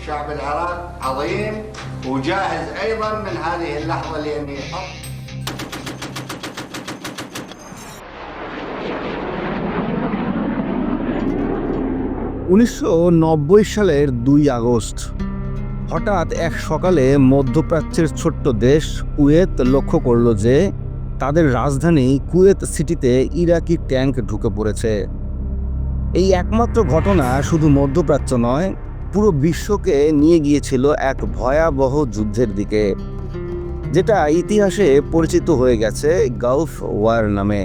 شعب العراق عظيم وجاهز ايضا من هذه اللحظه لان يحط উনিশশো নব্বই সালের দুই আগস্ট হঠাৎ এক সকালে মধ্যপ্রাচ্যের ছোট্ট দেশ কুয়েত লক্ষ্য করল যে তাদের রাজধানী কুয়েত সিটিতে ইরাকি ট্যাঙ্ক ঢুকে পড়েছে এই একমাত্র ঘটনা শুধু মধ্যপ্রাচ্য নয় পুরো বিশ্বকে নিয়ে গিয়েছিল এক ভয়াবহ যুদ্ধের দিকে, যেটা ইতিহাসে পরিচিত হয়ে গেছে গালফ ওয়ার নামে।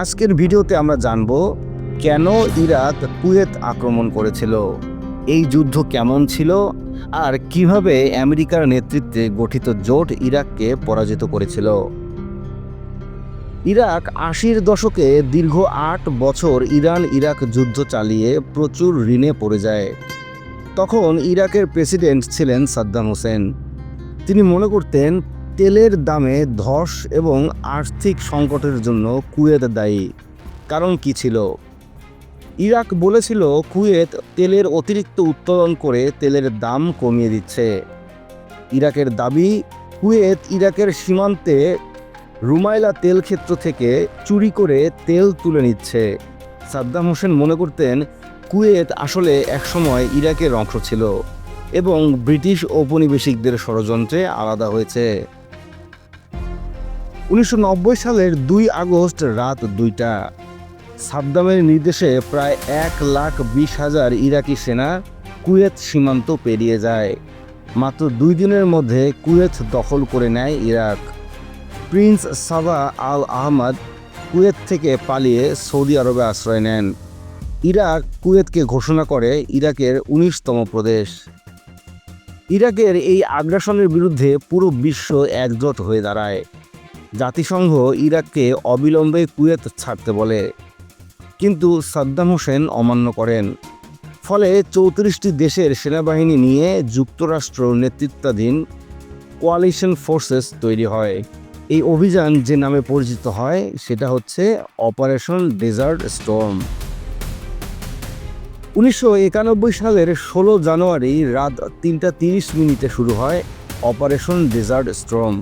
আজকের ভিডিওতে আমরা জানব কেন ইরাক কুয়েত আক্রমণ করেছিল, এই যুদ্ধ কেমন ছিল, আর কীভাবে আমেরিকার নেতৃত্বে গঠিত জোট ইরাককে পরাজিত করেছিল। ইরাক আশির দশকে দীর্ঘ আট বছর ইরান ইরাক যুদ্ধ চালিয়ে প্রচুর ঋণে পড়ে যায়। তখন ইরাকের প্রেসিডেন্ট ছিলেন সাদ্দাম হোসেন। তিনি মনে করতেন, তেলের দামে ধস এবং আর্থিক সংকটের জন্য কুয়েত দায়ী। কারণ কি ছিল? ইরাক বলেছিল, কুয়েত তেলের অতিরিক্ত উত্তোলন করে তেলের দাম কমিয়ে দিচ্ছে। ইরাকের দাবি, কুয়েত ইরাকের সীমান্তে রুমাইলা তেল ক্ষেত্র থেকে চুরি করে তেল তুলে নিচ্ছে। সাদ্দাম হোসেন মনে করতেন কুয়েত আসলে একসময় ইরাকের অংশ ছিল এবং ব্রিটিশ ঔপনিবেশিকদের ষড়যন্ত্রে আলাদা হয়েছে। উনিশশো নব্বই সালের দুই আগস্ট রাত দুইটা, সাদ্দামের নির্দেশে প্রায় এক লাখ বিশ হাজার ইরাকি সেনা কুয়েত সীমান্ত পেরিয়ে যায়। মাত্র দুই দিনের মধ্যে কুয়েত দখল করে নেয় Iraq. Prince Saba Al Ahmad Kuwait থেকে পালিয়ে সৌদি আরবে আশ্রয় নেন। ইরাক কুয়েতকে ঘোষণা করে ইরাকের উনিশতম প্রদেশ। ইরাকের এই আগ্রাসনের বিরুদ্ধে পুরো বিশ্ব একজোট হয়ে দাঁড়ায়। জাতিসংঘ ইরাককে অবিলম্বে কুয়েত ছাড়তে বলে। কিন্তু সাদ্দাম হোসেন অমান্য করেন। ফলে চৌত্রিশটি দেশের সেনাবাহিনী নিয়ে যুক্তরাষ্ট্র নেতৃত্বাধীন কোয়ালিশন ফোর্সেস তৈরি হয়। এই অভিযান যে নামে পরিচিত হয়, সেটা হচ্ছে অপারেশন ডেজার্ট স্টর্ম। উনিশশো একানব্বই সালের ষোলো জানুয়ারি রাত তিনটা তিরিশ মিনিটে শুরু হয় অপারেশন ডেজার্ট স্ট্রম।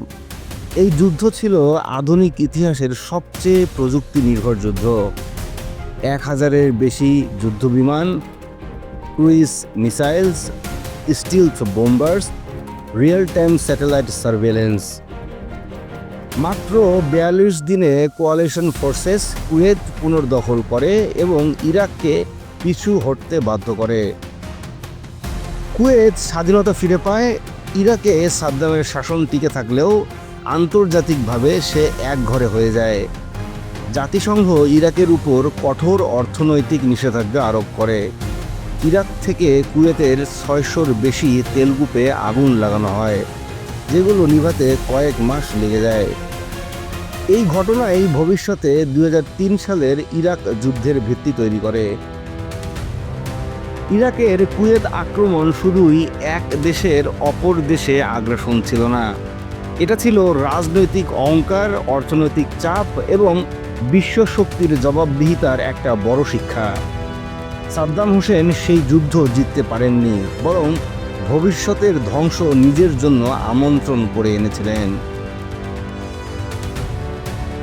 এই যুদ্ধ ছিল আধুনিক ইতিহাসের সবচেয়ে প্রযুক্তি নির্ভর যুদ্ধ। এক হাজারের বেশি যুদ্ধবিমান, cruise missiles stealth bombers real time satellite surveillance. মাত্র বিয়াল্লিশ দিনে কোয়ালিশন ফোর্সেস কুয়েত পুনর্দখল করে এবং ইরাককে পিছু হটতে বাধ্য করে। কুয়েত স্বাধীনতা ফিরে পায়, ইরাকে সাদ্দামের শাসন টিকে থাকলেও আন্তর্জাতিকভাবে সে এক ঘরে হয়ে যায়। জাতিসংঘ ইরাকের উপর কঠোর অর্থনৈতিক নিষেধাজ্ঞা আরোপ করে। ইরাক থেকে কুয়েতের ছয়শোর বেশি তেলগুপে আগুন লাগানো হয়, যেগুলো নিভাতে কয়েক মাস লেগে যায়। এই ঘটনাই ভবিষ্যতে দুই হাজার তিন সালের ইরাক যুদ্ধের ভিত্তি তৈরি করে। ইরাকের কুয়েত আক্রমণ শুধুই এক দেশের অপর দেশে আগ্রাসন ছিল না। এটা ছিল রাজনৈতিক অহংকার, অর্থনৈতিক চাপ এবং বিশ্ব শক্তির জবাবদিহিতার একটা বড় শিক্ষা। সাদ্দাম হোসেন সেই যুদ্ধ জিততে পারেননি, বরং ভবিষ্যতের ধ্বংস নিজের জন্য আমন্ত্রণ করে এনেছিলেন।